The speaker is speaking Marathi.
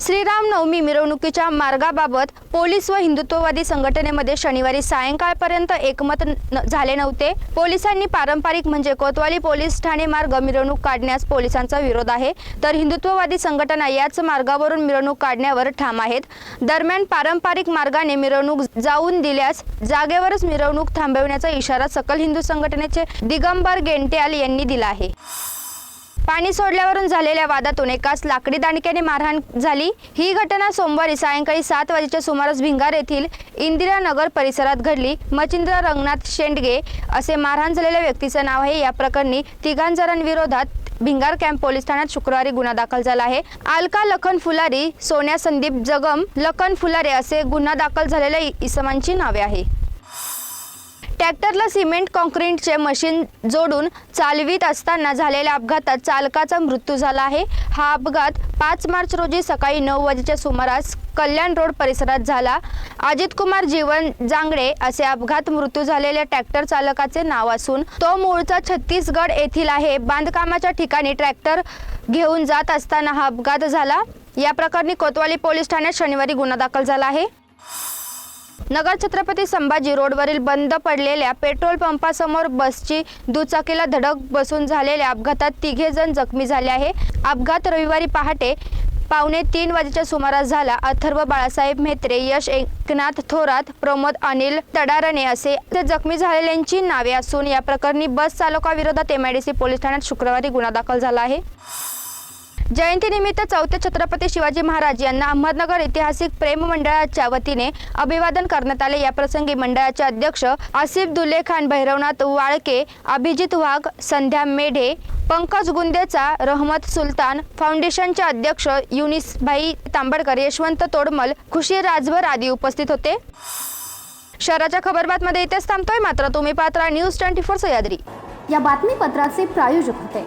श्रीराम नवमी मिरवणुकीच्या मार्गाबाबत पोलीस व हिंदुत्ववादी संघटनेमध्ये शनिवारी सायंकाळपर्यंत एकमत न- झाले नव्हते. पोलिसांनी पारंपरिक म्हणजे कोतवाली पोलीस ठाणे मार्ग मिरवणूक काढण्यास पोलिसांचा विरोध आहे. तर हिंदुत्ववादी संघटना याच मार्गावरून मिरवणूक काढण्यावर ठाम आहेत. दरम्यान पारंपरिक मार्गाने मिरवणूक जाऊन दिल्यास जागेवरच मिरवणूक थांबवण्याचा इशारा सकल हिंदू संघटनेचे दिगंबर गेंट्याल यांनी दिला आहे. पाणी सोडल्यावरून झालेल्या वादातून एकाच लाकडी दांडक्याने मारहाण झाली. ही घटना सोमवारी सायंकाळी सात वाजेच्या सुमारास भिंगार येथील इंदिरानगर परिसरात घडली. मचिंद्र रंगनाथ शेंडगे असे मारहाण झालेल्या व्यक्तीचं नाव आहे. या प्रकरणी तिघांजणांविरोधात भिंगार कॅम्प पोलीस ठाण्यात शुक्रवारी गुन्हा दाखल झाला आहे. आलका लखन फुलारी सोन्या संदीप जगम लखन फुलारे असे गुन्हा दाखल झालेल्या इसमांची नावे आहे ट्रॅक्टरला सिमेंट कॉन्क्रीटचे मशीन जोडून चालवीत असताना झालेल्या अपघातात चालकाचा मृत्यू झाला आहे. हा अपघात पाच मार्च रोजी सकाळी नऊ वाजेच्या सुमारास कल्याण रोड परिसरात झाला. अजित कुमार जीवन जांगडे असे अपघात मृत्यू झालेल्या ट्रॅक्टर चालकाचे नाव असून तो मूळचा छत्तीसगड येथील आहे. बांधकामाच्या ठिकाणी ट्रॅक्टर घेऊन जात असताना हा अपघात झाला. या प्रकरणी कोतवाली पोलीस ठाण्यात शनिवारी गुन्हा दाखल झाला आहे. नगर छत्रपती संभाजी रोडवरील बंद पडलेल्या पेट्रोल पंपासमोर बसची दुचाकीला धडक बसून झालेल्या अपघातात तिघे जण जखमी झाले आहे. अपघात रविवारी पहाटे पावणे तीन वाजेच्या सुमारास झाला. अथर्व बाळासाहेब म्हेत्रे यश एकनाथ थोरात प्रमोद अनिल तडारणे असे ते जखमी झालेल्यांची नावे असून या प्रकरणी बस चालकाविरोधात एमआयडीसी पोलीस ठाण्यात शुक्रवारी गुन्हा दाखल झाला आहे. जयंतीनिमित्त चौथे छत्रपती शिवाजी महाराज यांना अहमदनगर ऐतिहासिक प्रेम मंडळाच्या वतीने अभिवादन करण्यात आले. याप्रसंगी मंडळाचे अध्यक्ष आसिफ दुल्ले खान भैरवनाथ वाळके अभिजित वाघ संध्या मेढे पंकज गुंदेचा रहमत सुलतान फाउंडेशनचे अध्यक्ष युनिसभाई तांबडकर यशवंत तोडमल खुशी राजभर आदी उपस्थित होते. शहराच्या खबरबातमध्ये इथेच थांबतोय मात्र तुम्ही पात्रा न्यूज ट्वेंटी फोर सह्याद्री. या बातमीपत्राचे प्रायोजक होते.